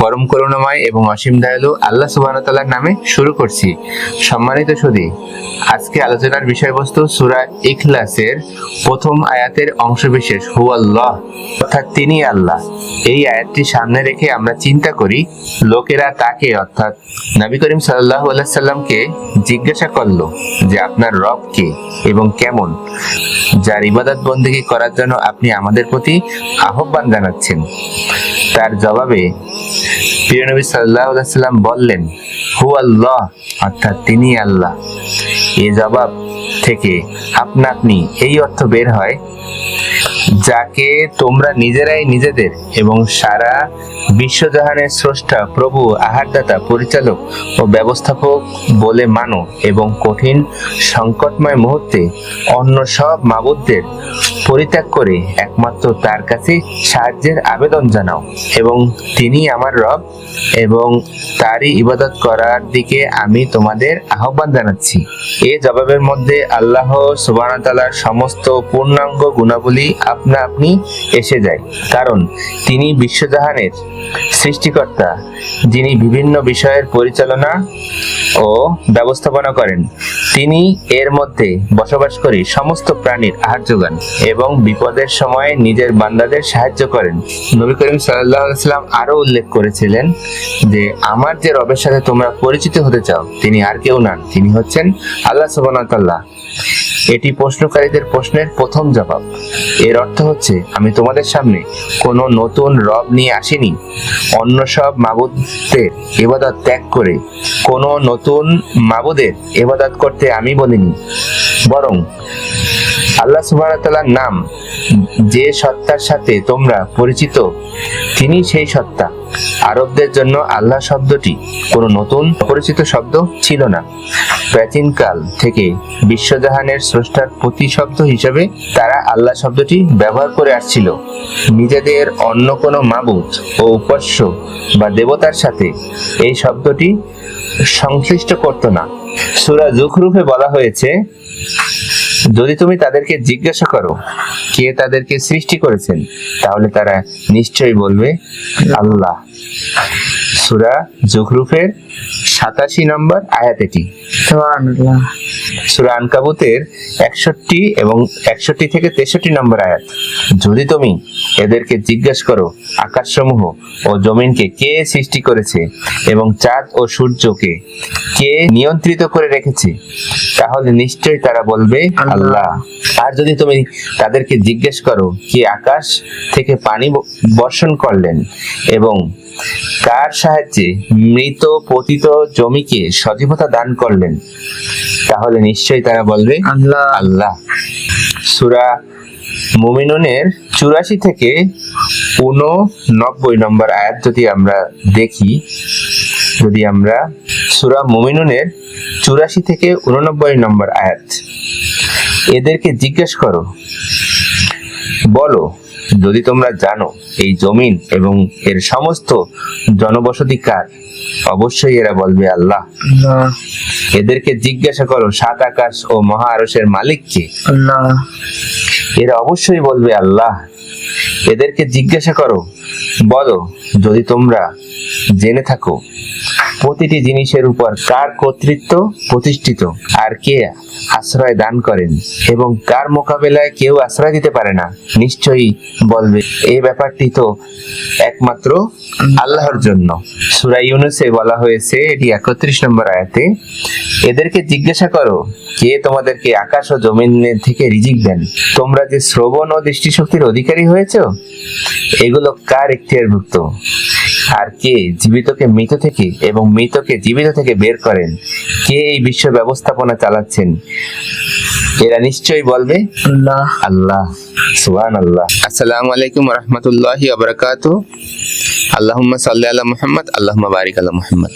পরম করুণাময় এবং অসীম দয়ালু আল্লাহ সুবাহতাল্লার নামে শুরু করছি। সম্মানিত সুদী আজকে আলোচনার বিষয়বস্তু সুরা ইখলাসের প্রথম আয়াতের অংশবিশেষ হু আল্লাহ অর্থাৎ তিনি আল্লাহ। এই আয়াতটি সামনে রেখে আমরা চিন্তা করি, লোকেরা তাকে, অর্থাৎ নবী করিম সাল্লাহ সাল্লামকে জিজ্ঞাসা করল যে আপনার রব কে এবং কেমন? যার ইবাদত বন্দেগী করার জন্য আপনি আমাদের প্রতি আহ্বান জানাচ্ছেন। তার জবাবে প্রিয় নবী সাল্লাহ সাল্লাম বললেন হু আল্লাহ অর্থাৎ তিনি আল্লাহ। এ জবাব থেকে আপনা আপনি এই অর্থ বের হয় যাকে তোমরা নিজেরাই নিজেদের এবং সারা বিশ্বজাহানের স্রষ্টা, প্রভু, আহারদাতা, পরিচালক ও ব্যবস্থাপক বলে মানো এবং কঠিন, সংকটময় মুহূর্তে অন্য সব মাবুদদের পরিত্যাগ করে একমাত্র তার কাছে সাহায্যের আবেদন জানাও এবং তিনি আমার রব এবং তারই ইবাদত করার দিকে আমি তোমাদের আহ্বান জানাচ্ছি। এ জবাবের মধ্যে আল্লাহ সুবাহ সমস্ত পূর্ণাঙ্গ গুণাবলী আপনা আপনি এসে যায়। কারণ তিনি বিশ্বজাহানের সৃষ্টিকর্তা, যিনি বিভিন্ন বিষয়ের পরিচালনা ও ব্যবস্থাপনা করেন। তিনি এর মধ্যে বসবাস করে সমস্ত প্রাণীর আহার যোগান এবং বিপদের সময় নিজের বান্দাদের সাহায্য করেন। নবী করিম সাল্লাম আরও উল্লেখ করেছিলেন যে, আমার যে রবের সাথে তোমরা পরিচিত হতে চাও, তিনি আর কেউ নন। তিনি হচ্ছেন আল্লাহ সুবাহ এটি প্রশ্নকারীদের প্রশ্নের প্রথম জবাব। এর অর্থ হচ্ছে, আমি তোমাদের সামনে কোনো নতুন রব নিয়ে আসিনি। অন্য সব মাবুদের এবাদত ত্যাগ করে কোনো নতুন মাবুদের এবাদত করতে আমি বলিনি। বরং আল্লাহ সুবাহতাল্লার নাম, যে সত্তার সাথে তোমরা পরিচিত, তিনি সেই সত্তা। আরবদের জন্য আল্লাহ শব্দটি কোনো নতুন পরিচিত শব্দ ছিল না। প্রাচীনকাল থেকে বিশ্বজাহানের স্রষ্টার প্রতিশব্দ হিসেবে তারা আল্লাহ শব্দটি ব্যবহার করে আসছিল। নিজেদের অন্য কোনো মাবুদ ও উপাস্য বা দেবতার সাথে এই শব্দটি সংশ্লিষ্ট করত না। সুরা জুখরুফে বলা হয়েছে, যদি তুমি তাদেরকে জিজ্ঞাসা করো, কে তাদেরকে সৃষ্টি করেছেন, তাহলে তারা নিশ্চয়ই বলবে, আল্লাহ। সুরা জুখরুফের সাতাশি নম্বর আয়াত এটি। সুবহানাল্লাহ। সুরা আনকাবুতের একষট্টি এবং একষট্টি থেকে তেষট্টি নম্বর আয়াত। যদি তুমি এদেরকে জিজ্ঞেস করো আকাশসমূহ ও জমিনকে কে সৃষ্টি করেছে এবং চাঁদ ও সূর্যকে কে নিয়ন্ত্রিত করে রেখেছে তাহলে নিশ্চয়ই তারা বলবে আল্লাহ। আর যদি তুমি তাদেরকে জিজ্ঞেস করো কে আকাশ থেকে পানি বর্ষণ করলেন এবং কার সাহায্যে মৃত পতিত জমিকে সজীবতা দান করলেন? তাহলে নিশ্চয়ই তারা বলবে আল্লাহ। আল্লাহ। সুরা মুমিনুনের চুরাশি থেকে উননব্বই নম্বর আয়াত যদি আমরা দেখি যদি আমরা সুরা মুমিনুনের চুরাশি থেকে উননব্বই নম্বর আয়াত এদেরকে জিজ্ঞেস করো বলো যদি তোমরা জানো এই জমিন এবং এর সমস্ত জনবসতি কার অবশ্যই এরা বলবে আল্লাহ। এদেরকে জিজ্ঞাসা করো সাত আকাশ ও মহা আরসের মালিক কে? আল্লাহ। এরা অবশ্যই বলবে আল্লাহ। এদেরকে জিজ্ঞাসা করো বলো যদি তোমরা জেনে থাকো প্রতিটি জিনিসের উপর কার কর্তৃত্ব প্রতিষ্ঠিত? আর কে আশ্রয় দান করেন? এবং কার মোকাবেলায় কেউ আশ্রয় দিতে পারে না? নিশ্চয়ই বলবে এই ব্যাপারটি তো একমাত্র আল্লাহর জন্য। সুরা ইউনুসে বলা হয়েছে, এটি একত্রিশ নম্বর আয়াতে, এদেরকে জিজ্ঞাসা করো, কে তোমাদেরকে আকাশ ও জমিনের থেকে রিজিক দেন? তোমরা যে শ্রবণ ও দৃষ্টিশক্তির অধিকারী হয়েছ? এগুলো কার এখতিয়ারভুক্ত আর কে জীবিতকে মৃত থেকে এবং মৃতকে জীবিত থেকে বের করেন। কে এই বিশ্ব ব্যবস্থাপনা চালাচ্ছেন? এরা নিশ্চয়ই বলবে আল্লাহ। আল্লাহ। সুহান আল্লাহ আসসালামু আলাইকুম রহমতুল্লাহ আবরকাত আল্লাহুম্মা সাল্লি আলা মুহাম্মদ আল্লাহুম্মা বারিক আলা মুহাম্মদ।